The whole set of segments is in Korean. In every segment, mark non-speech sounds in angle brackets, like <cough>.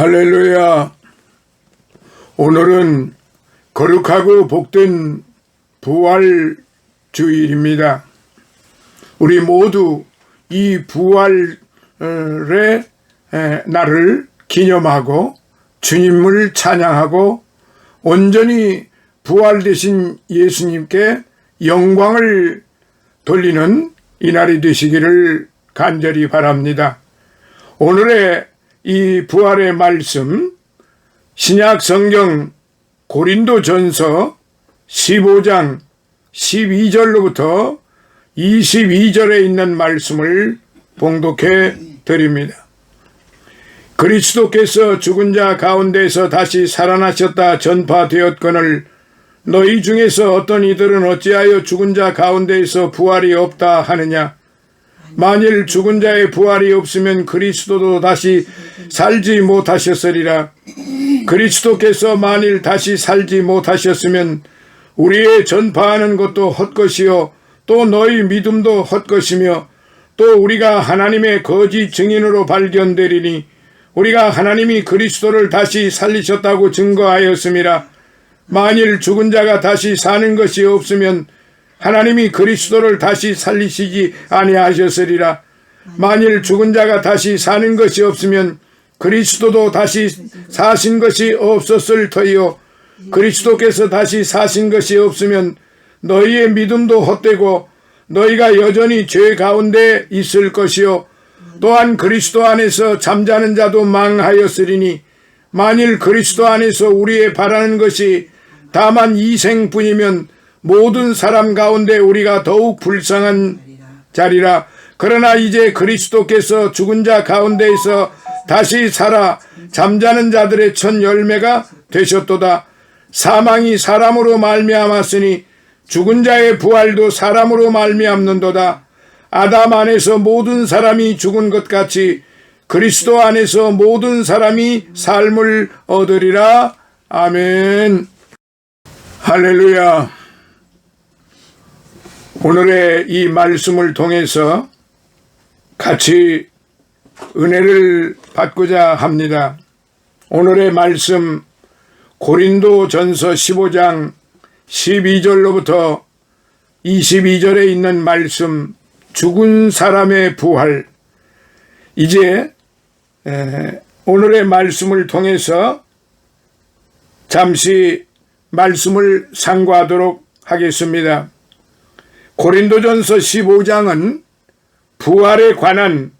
할렐루야. 오늘은 거룩하고 복된 부활 주일입니다. 우리 모두 이 부활의 에, 날을 기념하고 주님을 찬양하고 온전히 부활되신 예수님께 영광을 돌리는 이 날이 되시기를 간절히 바랍니다. 오늘의 이 부활의 말씀 신약 성경 고린도 전서 15장 12절로부터 22절에 있는 말씀을 봉독해 드립니다. 그리스도께서 죽은 자 가운데서 다시 살아나셨다 전파되었거늘 너희 중에서 어떤 이들은 어찌하여 죽은 자 가운데에서 부활이 없다 하느냐 만일 죽은 자의 부활이 없으면 그리스도도 다시 살지 못하셨으리라. 그리스도께서 만일 다시 살지 못하셨으면 우리의 전파하는 것도 헛것이요 또 너희 믿음도 헛것이며 또 우리가 하나님의 거짓 증인으로 발견되리니 우리가 하나님이 그리스도를 다시 살리셨다고 증거하였음이라. 만일 죽은 자가 다시 사는 것이 없으면 하나님이 그리스도를 다시 살리시지 아니하셨으리라. 만일 죽은 자가 다시 사는 것이 없으면 그리스도도 다시 사신 것이 없었을 터이요. 그리스도께서 다시 사신 것이 없으면 너희의 믿음도 헛되고 너희가 여전히 죄 가운데 있을 것이요. 또한 그리스도 안에서 잠자는 자도 망하였으리니 만일 그리스도 안에서 우리의 바라는 것이 다만 이생뿐이면 모든 사람 가운데 우리가 더욱 불쌍한 자리라. 그러나 이제 그리스도께서 죽은 자 가운데에서 다시 살아 잠자는 자들의 첫 열매가 되셨도다. 사망이 사람으로 말미암았으니 죽은 자의 부활도 사람으로 말미암는도다. 아담 안에서 모든 사람이 죽은 것 같이 그리스도 안에서 모든 사람이 삶을 얻으리라. 아멘. 할렐루야. 오늘의 이 말씀을 통해서 같이 은혜를 받고자 합니다. 오늘의 말씀 고린도 전서 15장 12절로부터 22절에 있는 말씀 죽은 사람의 부활 이제 오늘의 말씀을 통해서 잠시 말씀을 상고하도록 하겠습니다. 고린도전서 15장은 부활에 관한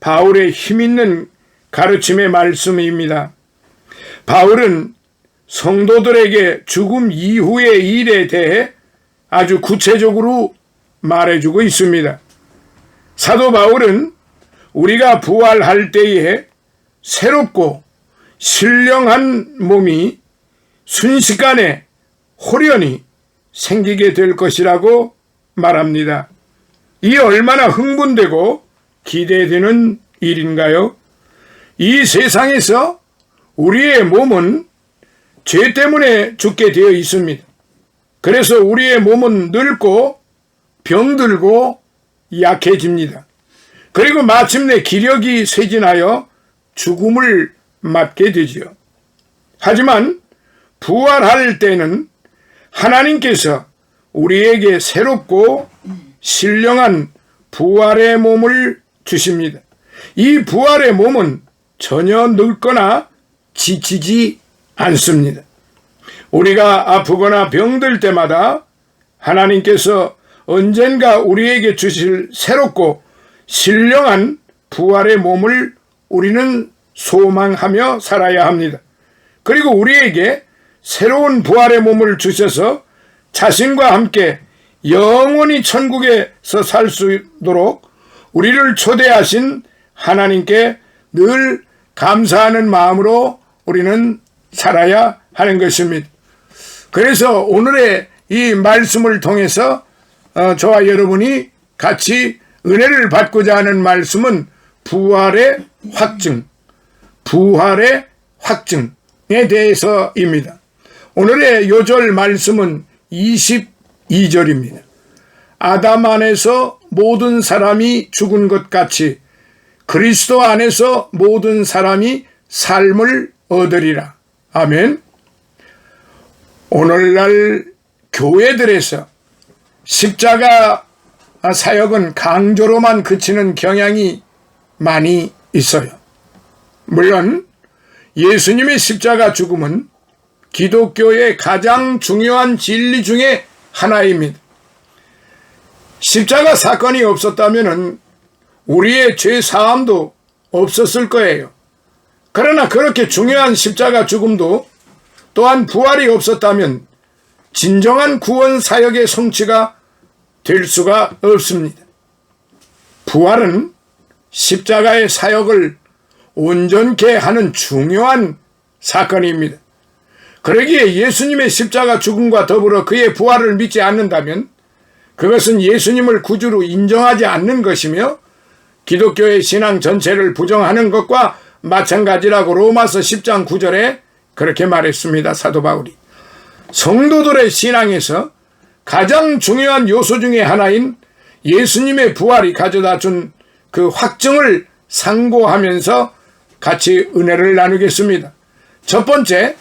바울의 힘있는 가르침의 말씀입니다. 바울은 성도들에게 죽음 이후의 일에 대해 아주 구체적으로 말해주고 있습니다. 사도 바울은 우리가 부활할 때에 새롭고 신령한 몸이 순식간에 호련히 생기게 될 것이라고 말합니다. 이 얼마나 흥분되고 기대되는 일인가요? 이 세상에서 우리의 몸은 죄 때문에 죽게 되어 있습니다. 그래서 우리의 몸은 늙고 병들고 약해집니다. 그리고 마침내 기력이 쇠진하여 죽음을 맞게 되지요. 하지만 부활할 때는 하나님께서 우리에게 새롭고 신령한 부활의 몸을 주십니다. 이 부활의 몸은 전혀 늙거나 지치지 않습니다. 우리가 아프거나 병들 때마다 하나님께서 언젠가 우리에게 주실 새롭고 신령한 부활의 몸을 우리는 소망하며 살아야 합니다. 그리고 우리에게 새로운 부활의 몸을 주셔서 자신과 함께 영원히 천국에서 살 수 있도록 우리를 초대하신 하나님께 늘 감사하는 마음으로 우리는 살아야 하는 것입니다. 그래서 오늘의 이 말씀을 통해서 어, 저와 여러분이 같이 은혜를 받고자 하는 말씀은 부활의 확증, 부활의 확증에 대해서입니다. 오늘의 요절 말씀은 22절입니다. 아담 안에서 모든 사람이 죽은 것 같이 그리스도 안에서 모든 사람이 삶을 얻으리라. 아멘. 오늘날 교회들에서 십자가 사역은 강조로만 그치는 경향이 많이 있어요. 물론 예수님의 십자가 죽음은 기독교의 가장 중요한 진리 중에 하나입니다. 십자가 사건이 없었다면 우리의 죄 사함도 없었을 거예요. 그러나 그렇게 중요한 십자가 죽음도 또한 부활이 없었다면 진정한 구원 사역의 성취가 될 수가 없습니다. 부활은 십자가의 사역을 온전케 하는 중요한 사건입니다. 그러기에 예수님의 십자가 죽음과 더불어 그의 부활을 믿지 않는다면 그것은 예수님을 구주로 인정하지 않는 것이며 기독교의 신앙 전체를 부정하는 것과 마찬가지라고 로마서 10장 9절에 그렇게 말했습니다. 사도 바울이. 성도들의 신앙에서 가장 중요한 요소 중의 하나인 예수님의 부활이 가져다 준 그 확증을 상고하면서 같이 은혜를 나누겠습니다. 첫 번째,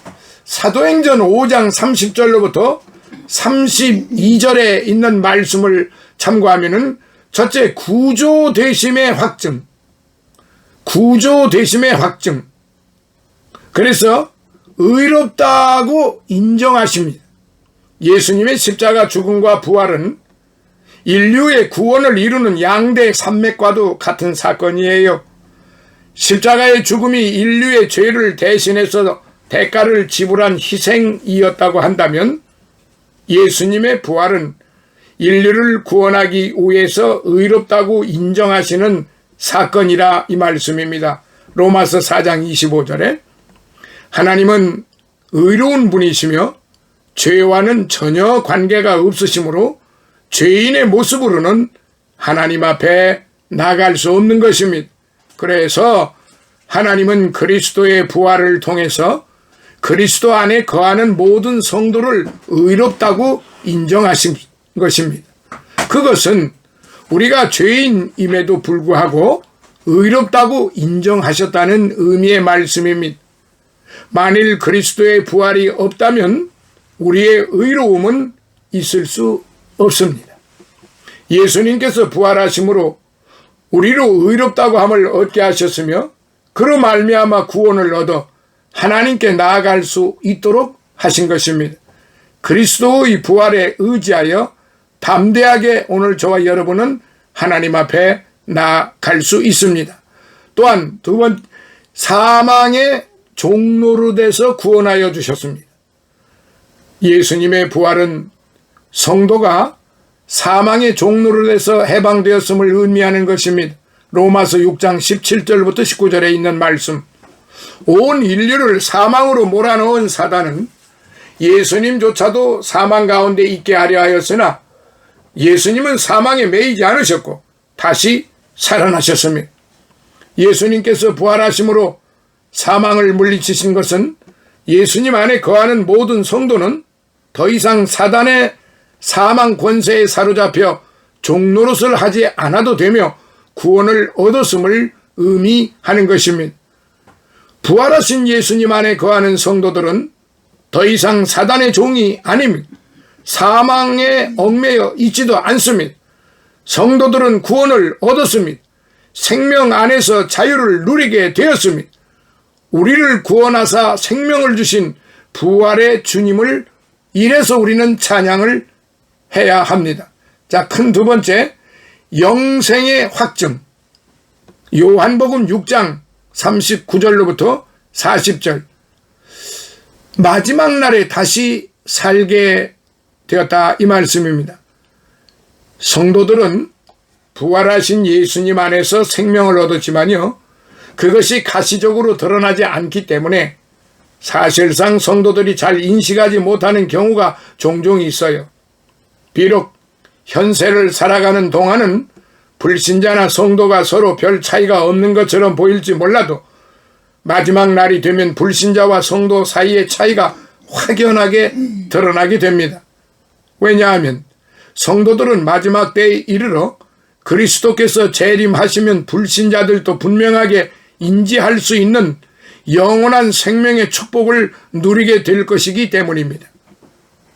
사도행전 5장 30절로부터 32절에 있는 말씀을 참고하면은 첫째 구조 대심의 확증. 구조 대심의 확증. 그래서 의롭다고 인정하십니다. 예수님의 십자가 죽음과 부활은 인류의 구원을 이루는 양대 산맥과도 같은 사건이에요. 십자가의 죽음이 인류의 죄를 대신해서 대가를 지불한 희생이었다고 한다면 예수님의 부활은 인류를 구원하기 위해서 의롭다고 인정하시는 사건이라 이 말씀입니다. 로마서 4장 25절에 하나님은 의로운 분이시며 죄와는 전혀 관계가 없으시므로 죄인의 모습으로는 하나님 앞에 나갈 수 없는 것입니다. 그래서 하나님은 그리스도의 부활을 통해서 그리스도 안에 거하는 모든 성도를 의롭다고 인정하신 것입니다. 그것은 우리가 죄인임에도 불구하고 의롭다고 인정하셨다는 의미의 말씀입니다. 만일 그리스도의 부활이 없다면 우리의 의로움은 있을 수 없습니다. 예수님께서 부활하심으로 우리로 의롭다고 함을 얻게 하셨으며 그로 말미암아 구원을 얻어 하나님께 나아갈 수 있도록 하신 것입니다. 그리스도의 부활에 의지하여 담대하게 오늘 저와 여러분은 하나님 앞에 나아갈 수 있습니다. 또한 두 번 사망의 종로로 돼서 구원하여 주셨습니다. 예수님의 부활은 성도가 사망의 종로로 돼서 해방되었음을 의미하는 것입니다. 로마서 6장 17절부터 19절에 있는 말씀. 온 인류를 사망으로 몰아넣은 사단은 예수님조차도 사망 가운데 있게 하려 하였으나 예수님은 사망에 매이지 않으셨고 다시 살아나셨습니다. 예수님께서 부활하심으로 사망을 물리치신 것은 예수님 안에 거하는 모든 성도는 더 이상 사단의 사망 권세에 사로잡혀 종노릇을 하지 않아도 되며 구원을 얻었음을 의미하는 것입니다. 부활하신 예수님 안에 거하는 성도들은 더 이상 사단의 종이 아닙니다. 사망에 얽매여 있지도 않습니다. 성도들은 구원을 얻었습니다. 생명 안에서 자유를 누리게 되었습니다. 우리를 구원하사 생명을 주신 부활의 주님을 이래서 우리는 찬양을 해야 합니다. 자, 큰 두 번째, 영생의 확증. 요한복음 6장 39절로부터 40절. 마지막 날에 다시 살게 되었다. 이 말씀입니다. 성도들은 부활하신 예수님 안에서 생명을 얻었지만요. 그것이 가시적으로 드러나지 않기 때문에 사실상 성도들이 잘 인식하지 못하는 경우가 종종 있어요. 비록 현세를 살아가는 동안은 불신자나 성도가 서로 별 차이가 없는 것처럼 보일지 몰라도 마지막 날이 되면 불신자와 성도 사이의 차이가 확연하게 드러나게 됩니다. 왜냐하면 성도들은 마지막 때에 이르러 그리스도께서 재림하시면 불신자들도 분명하게 인지할 수 있는 영원한 생명의 축복을 누리게 될 것이기 때문입니다.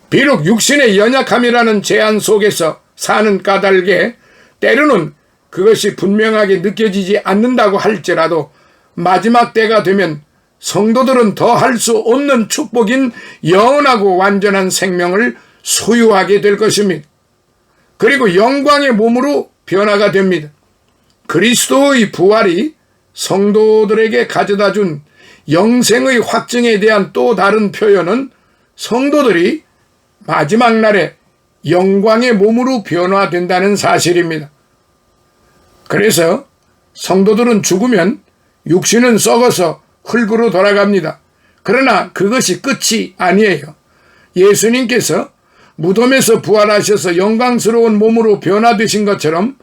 비록 육신의 연약함이라는 제한 속에서 사는 까닭에 때로는 그것이 분명하게 느껴지지 않는다고 할지라도 마지막 때가 되면 성도들은 더 할 수 없는 축복인 영원하고 완전한 생명을 소유하게 될 것입니다. 그리고 영광의 몸으로 변화가 됩니다. 그리스도의 부활이 성도들에게 가져다 준 영생의 확증에 대한 또 다른 표현은 성도들이 마지막 날에 영광의 몸으로 변화된다는 사실입니다. 그래서 성도들은 죽으면 육신은 썩어서 흙으로 돌아갑니다. 그러나 그것이 끝이 아니에요. 예수님께서 무덤에서 부활하셔서 영광스러운 몸으로 변화되신 것처럼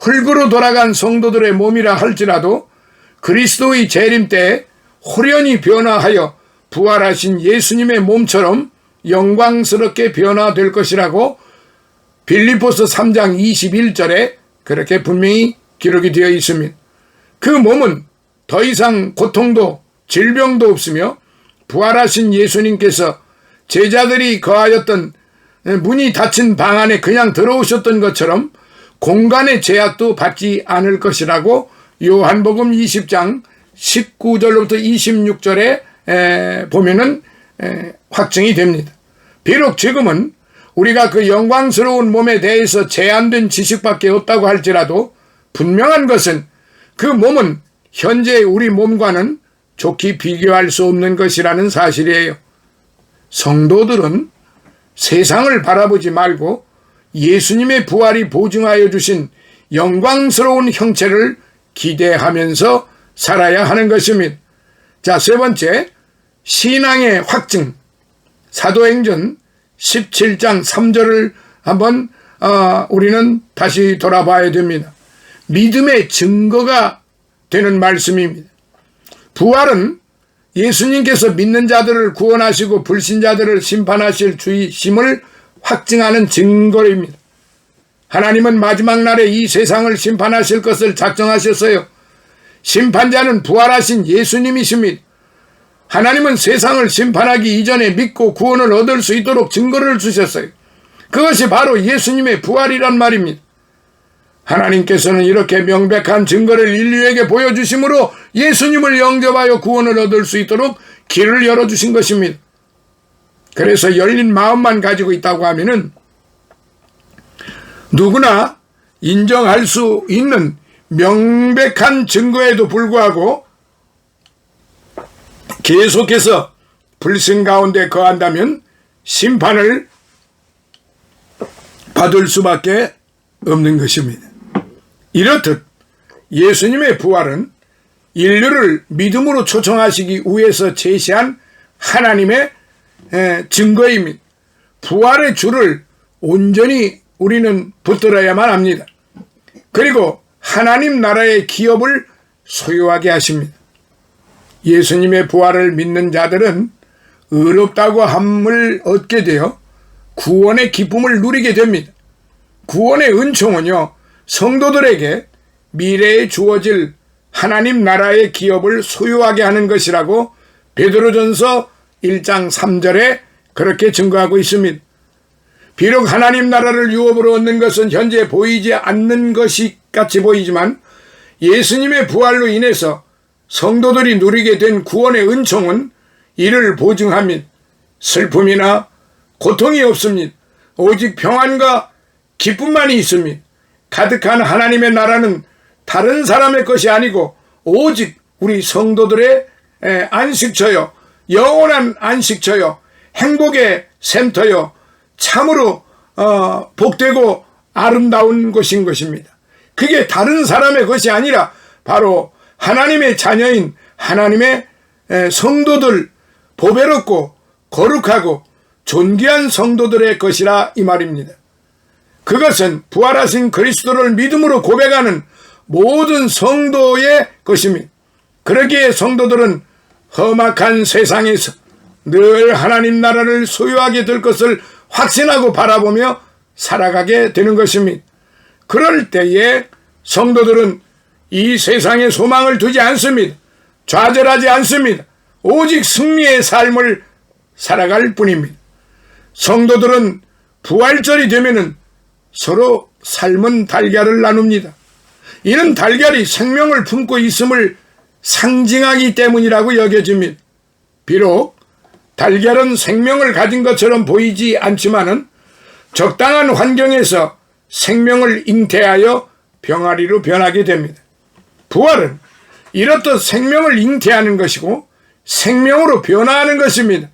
흙으로 돌아간 성도들의 몸이라 할지라도 그리스도의 재림 때 호련히 변화하여 부활하신 예수님의 몸처럼 영광스럽게 변화될 것이라고 빌리포스 3장 21절에 그렇게 분명히 기록이 되어 있습니다. 그 몸은 더 이상 고통도 질병도 없으며 부활하신 예수님께서 제자들이 거하였던 문이 닫힌 방 안에 그냥 들어오셨던 것처럼 공간의 제약도 받지 않을 것이라고 요한복음 20장 19절로부터 26절에 보면은 확정이 됩니다. 비록 지금은 우리가 그 영광스러운 몸에 대해서 제한된 지식밖에 없다고 할지라도 분명한 것은 그 몸은 현재 우리 몸과는 좋게 비교할 수 없는 것이라는 사실이에요. 성도들은 세상을 바라보지 말고 예수님의 부활이 보증하여 주신 영광스러운 형체를 기대하면서 살아야 하는 것입니다. 자, 세 번째, 신앙의 확증. 사도행전 17장 3절을 한번 어, 우리는 다시 돌아봐야 됩니다. 믿음의 증거가 되는 말씀입니다. 부활은 예수님께서 믿는 자들을 구원하시고 불신자들을 심판하실 주의심을 확증하는 증거입니다. 하나님은 마지막 날에 이 세상을 심판하실 것을 작정하셨어요. 심판자는 부활하신 예수님이십니다. 하나님은 세상을 심판하기 이전에 믿고 구원을 얻을 수 있도록 증거를 주셨어요. 그것이 바로 예수님의 부활이란 말입니다. 하나님께서는 이렇게 명백한 증거를 인류에게 보여주심으로 예수님을 영접하여 구원을 얻을 수 있도록 길을 열어주신 것입니다. 그래서 열린 마음만 가지고 있다고 하면은 누구나 인정할 수 있는 명백한 증거에도 불구하고 계속해서 불신 가운데 거한다면 심판을 받을 수밖에 없는 것입니다. 이렇듯 예수님의 부활은 인류를 믿음으로 초청하시기 위해서 제시한 하나님의 증거입니다. 부활의 줄을 온전히 우리는 붙들어야만 합니다. 그리고 하나님 나라의 기업을 소유하게 하십니다. 예수님의 부활을 믿는 자들은 의롭다고 함을 얻게 되어 구원의 기쁨을 누리게 됩니다. 구원의 은총은요, 성도들에게 미래에 주어질 하나님 나라의 기업을 소유하게 하는 것이라고 베드로전서 1장 3절에 그렇게 증거하고 있습니다. 비록 하나님 나라를 유업으로 얻는 것은 현재 보이지 않는 것이 같이 보이지만 예수님의 부활로 인해서 성도들이 누리게 된 구원의 은총은 이를 보증합니다. 슬픔이나 고통이 없습니다. 오직 평안과 기쁨만이 있습니다. 가득한 하나님의 나라는 다른 사람의 것이 아니고 오직 우리 성도들의 안식처요, 영원한 안식처요, 행복의 센터요, 참으로 어, 복되고 아름다운 것인 것입니다. 그게 다른 사람의 것이 아니라 바로 하나님의 자녀인 하나님의 성도들 보배롭고 거룩하고 존귀한 성도들의 것이라 이 말입니다. 그것은 부활하신 그리스도를 믿음으로 고백하는 모든 성도의 것입니다. 그러기에 성도들은 험악한 세상에서 늘 하나님 나라를 소유하게 될 것을 확신하고 바라보며 살아가게 되는 것입니다. 그럴 때에 성도들은 이 세상에 소망을 두지 않습니다. 좌절하지 않습니다. 오직 승리의 삶을 살아갈 뿐입니다. 성도들은 부활절이 되면은 서로 삶은 달걀을 나눕니다. 이는 달걀이 생명을 품고 있음을 상징하기 때문이라고 여겨집니다. 비록 달걀은 생명을 가진 것처럼 보이지 않지만은 적당한 환경에서 생명을 잉태하여 병아리로 변하게 됩니다. 부활은 이렇듯 생명을 잉태하는 것이고 생명으로 변화하는 것입니다.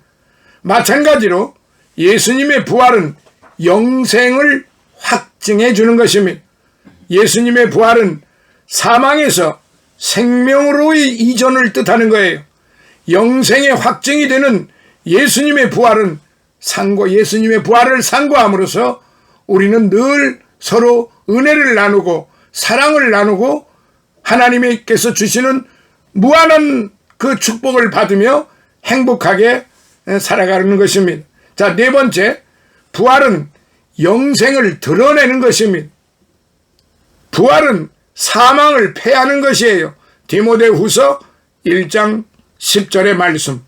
마찬가지로 예수님의 부활은 영생을 확증해 주는 것입니다. 예수님의 부활은 사망에서 생명으로의 이전을 뜻하는 거예요. 영생의 확증이 되는 예수님의 부활은 상고 예수님의 부활을 상고함으로써 우리는 늘 서로 은혜를 나누고 사랑을 나누고 하나님께서 주시는 무한한 그 축복을 받으며 행복하게 살아가는 것입니다. 자, 네 번째, 부활은 영생을 드러내는 것입니다. 부활은 사망을 패하는 것이에요. 디모데 후서 1장 10절의 말씀.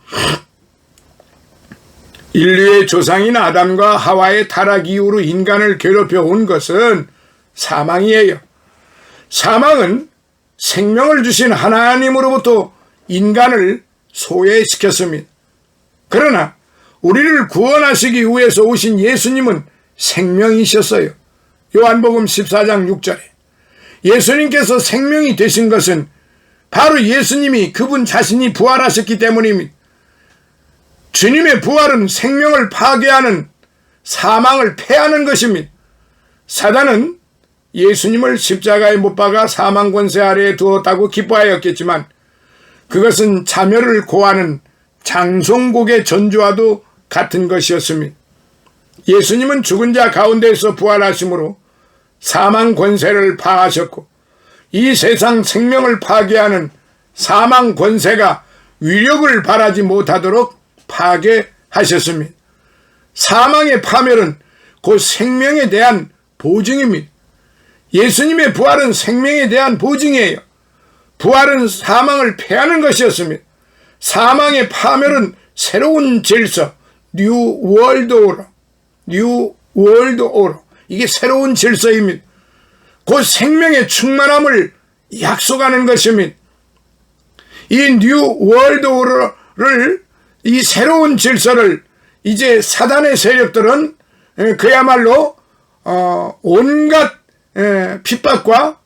인류의 조상인 아담과 하와의 타락 이후로 인간을 괴롭혀 온 것은 사망이에요. 사망은 생명을 주신 하나님으로부터 인간을 소외시켰습니다. 그러나 우리를 구원하시기 위해서 오신 예수님은 생명이셨어요. 요한복음 14장 6절에 예수님께서 생명이 되신 것은 바로 예수님이 그분 자신이 부활하셨기 때문입니다. 주님의 부활은 생명을 파괴하는 사망을 패하는 것입니다. 사단은 예수님을 십자가에 못 박아 사망 권세 아래에 두었다고 기뻐하였겠지만 그것은 자멸을 고하는 장송곡의 전주와도 같은 것이었습니다. 예수님은 죽은 자 가운데에서 부활하심으로 사망 권세를 파하셨고 이 세상 생명을 파괴하는 사망 권세가 위력을 발하지 못하도록 파괴하셨습니다. 사망의 파멸은 곧 생명에 대한 보증입니다. 예수님의 부활은 생명에 대한 보증이에요. 부활은 사망을 패하는 것이었습니다. 사망의 파멸은 새로운 질서, 뉴 월드 오러, 뉴 월드 오러. 이게 새로운 질서입니다. 곧 생명의 충만함을 약속하는 것입니다. 이 뉴 월드 오러를 이 새로운 질서를 이제 사단의 세력들은 그야말로 어, 온갖 핍박과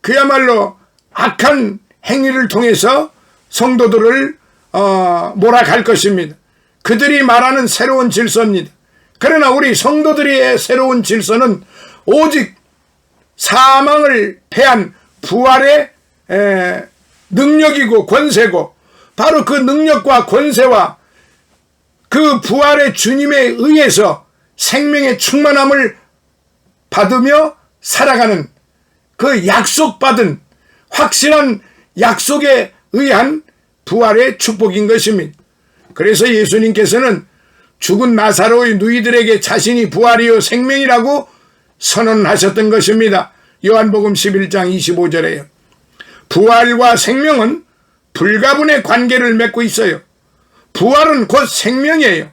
그야말로 악한 행위를 통해서 성도들을 어, 몰아갈 것입니다. 그들이 말하는 새로운 질서입니다. 그러나 우리 성도들의 새로운 질서는 오직 사망을 패한 부활의 에, 능력이고 권세고 바로 그 능력과 권세와 그 부활의 주님에 의해서 생명의 충만함을 받으며 살아가는 그 약속받은 확실한 약속에 의한 부활의 축복인 것입니다. 그래서 예수님께서는 죽은 나사로의 누이들에게 자신이 부활이요 생명이라고 선언하셨던 것입니다. 요한복음 11장 25절에요. 부활과 생명은 불가분의 관계를 맺고 있어요. 부활은 곧 생명이에요.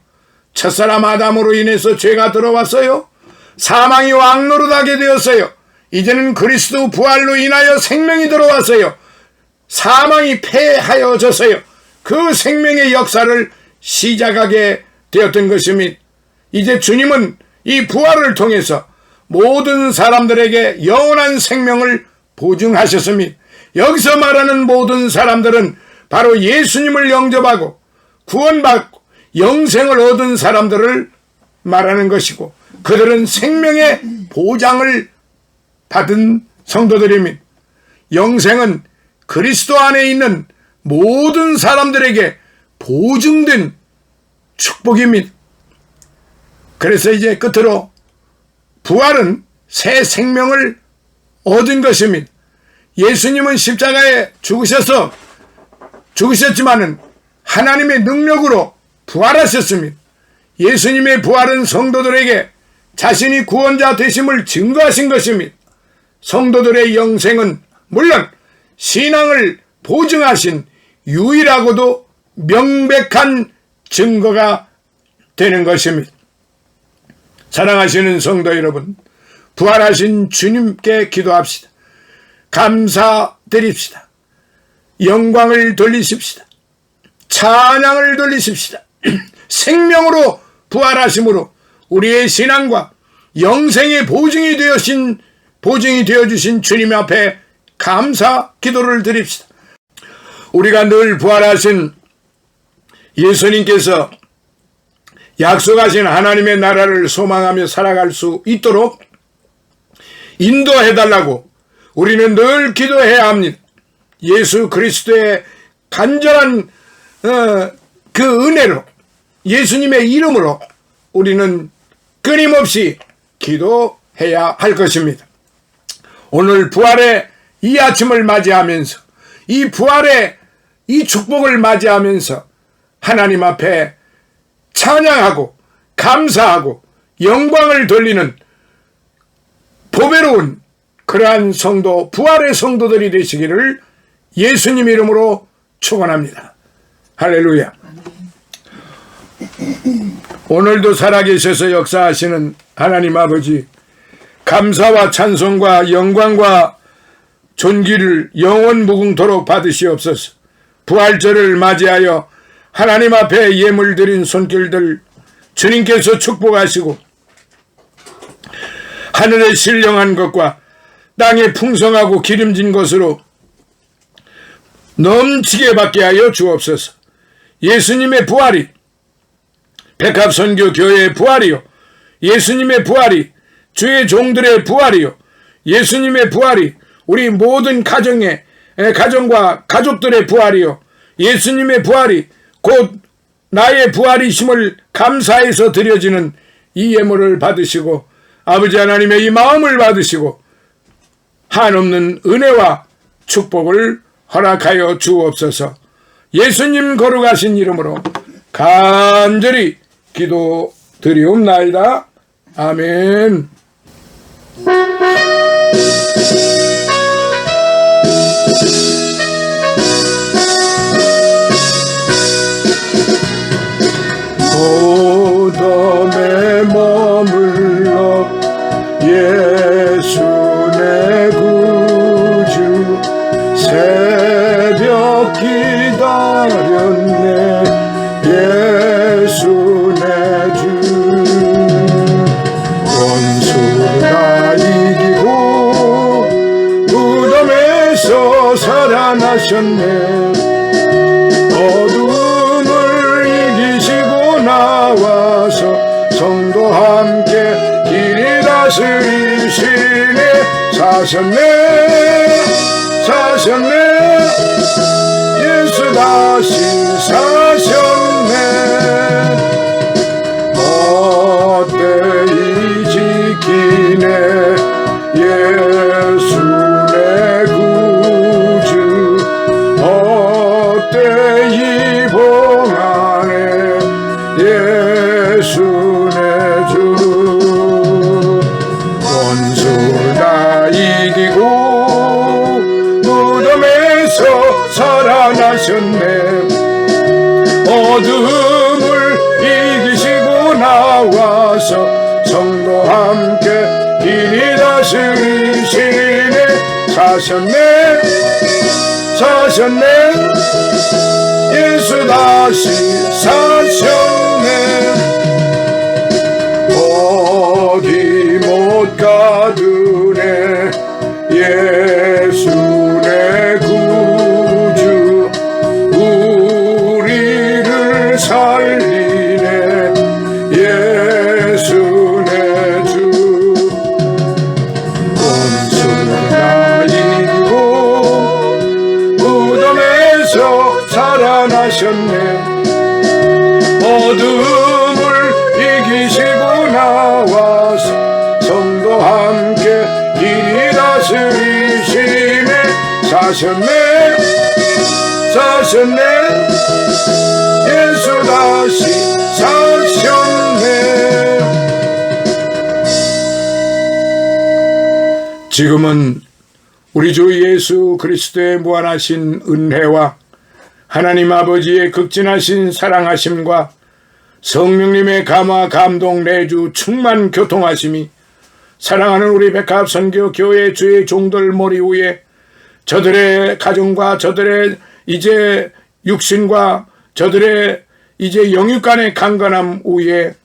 첫사람 아담으로 인해서 죄가 들어왔어요. 사망이 왕노릇하게 되었어요. 이제는 그리스도 부활로 인하여 생명이 들어왔어요. 사망이 패하여졌어요. 그 생명의 역사를 시작하게 되었던 것입니다. 이제 주님은 이 부활을 통해서 모든 사람들에게 영원한 생명을 보증하셨습니다. 여기서 말하는 모든 사람들은 바로 예수님을 영접하고 구원받고 영생을 얻은 사람들을 말하는 것이고 그들은 생명의 보장을 받은 성도들입니다. 영생은 그리스도 안에 있는 모든 사람들에게 보증된 축복입니다. 그래서 이제 끝으로 부활은 새 생명을 얻은 것입니다. 예수님은 십자가에 죽으셔서 죽으셨지만은 하나님의 능력으로 부활하셨습니다. 예수님의 부활은 성도들에게 자신이 구원자 되심을 증거하신 것입니다. 성도들의 영생은 물론 신앙을 보증하신 유일하고도 명백한 증거가 되는 것입니다. 사랑하시는 성도 여러분, 부활하신 주님께 기도합시다. 감사드립시다. 영광을 돌리십시다. 찬양을 돌리십시다. <clears throat> 생명으로 부활하심으로 우리의 신앙과 영생의 보증이 되어신 보증이 되어 주신 주님 앞에 감사 기도를 드립시다. 우리가 늘 부활하신 예수님께서 약속하신 하나님의 나라를 소망하며 살아갈 수 있도록 인도해 달라고 우리는 늘 기도해야 합니다. 예수 그리스도의 간절한 어, 그 은혜로 예수님의 이름으로 우리는 끊임없이 기도해야 할 것입니다. 오늘 부활의 이 아침을 맞이하면서 이 부활의 이 축복을 맞이하면서 하나님 앞에 찬양하고 감사하고 영광을 돌리는 보배로운 그러한 성도 부활의 성도들이 되시기를 예수님 이름으로 축원합니다. 할렐루야. 오늘도 살아계셔서 역사하시는 하나님 아버지 감사와 찬송과 영광과 존귀를 영원 무궁토록 받으시옵소서. 부활절을 맞이하여 하나님 앞에 예물 드린 손길들 주님께서 축복하시고 하늘의 신령한 것과 땅의 풍성하고 기름진 것으로 넘치게 받게 하여 주옵소서. 예수님의 부활이 백합선교 교회의 부활이요. 예수님의 부활이 주의 종들의 부활이요. 예수님의 부활이 우리 모든 가정의 에, 가정과 가족들의 부활이요. 예수님의 부활이 곧 나의 부활이심을 감사해서 드려지는 이 예물을 받으시고 아버지 하나님의 이 마음을 받으시고 한없는 은혜와 축복을 허락하여 주옵소서. 예수님 거룩하신 이름으로 간절히 기도 드리옵나이다. 아멘. 사 무덤에서 살아나셨네. 어둠을 이기시고 나와서 성도 함께 길이 다스리시네. 사셨네. 사셨네. 예수 다시 사 사셨네. 사셨네. 예수 다시 사셨네. 지금은 우리 주 예수 그리스도의 무한하신 은혜와 하나님 아버지의 극진하신 사랑하심과 성령님의 감화 감동 내주 충만 교통하심이 사랑하는 우리 백합 선교 교회 주의 종들 머리 위에 저들의 가정과 저들의 이제 육신과 저들의 이제 영육 간의 강건함 위에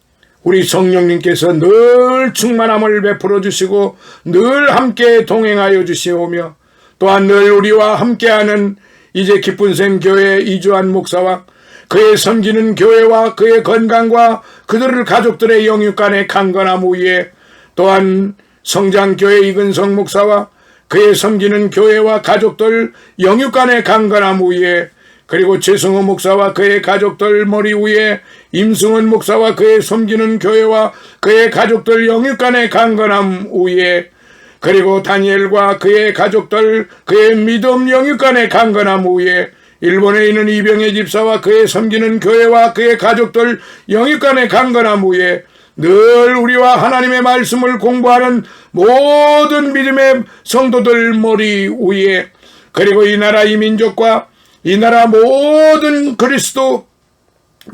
우리 성령님께서 늘 충만함을 베풀어 주시고 늘 함께 동행하여 주시오며 또한 늘 우리와 함께하는 이제 기쁜 샘 교회 이주한 목사와 그의 섬기는 교회와 그의 건강과 그들을 가족들의 영육 간의 강건함 위에 또한 성장교회 이근성 목사와 그의 섬기는 교회와 가족들 영육간의 강건함 위에 그리고 최승호 목사와 그의 가족들 머리 위에 임승원 목사와 그의 섬기는 교회와 그의 가족들 영육간의 강건함 위에 그리고 다니엘과 그의 가족들 그의 믿음 영육간의 강건함 위에 일본에 있는 이병의 집사와 그의 섬기는 교회와 그의 가족들 영육간의 강건함 위에 늘 우리와 하나님의 말씀을 공부하는 모든 믿음의 성도들 머리 위에 그리고 이 나라 이 민족과 이 나라 모든 그리스도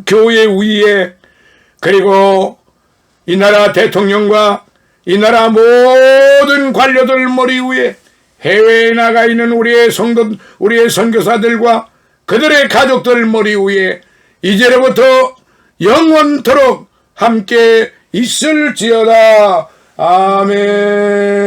교회 위에 그리고 이 나라 대통령과 이 나라 모든 관료들 머리 위에 해외에 나가 있는 우리의 성도 우리의 선교사들과 그들의 가족들 머리 위에 이제로부터 영원토록 함께 있을지어다 아멘.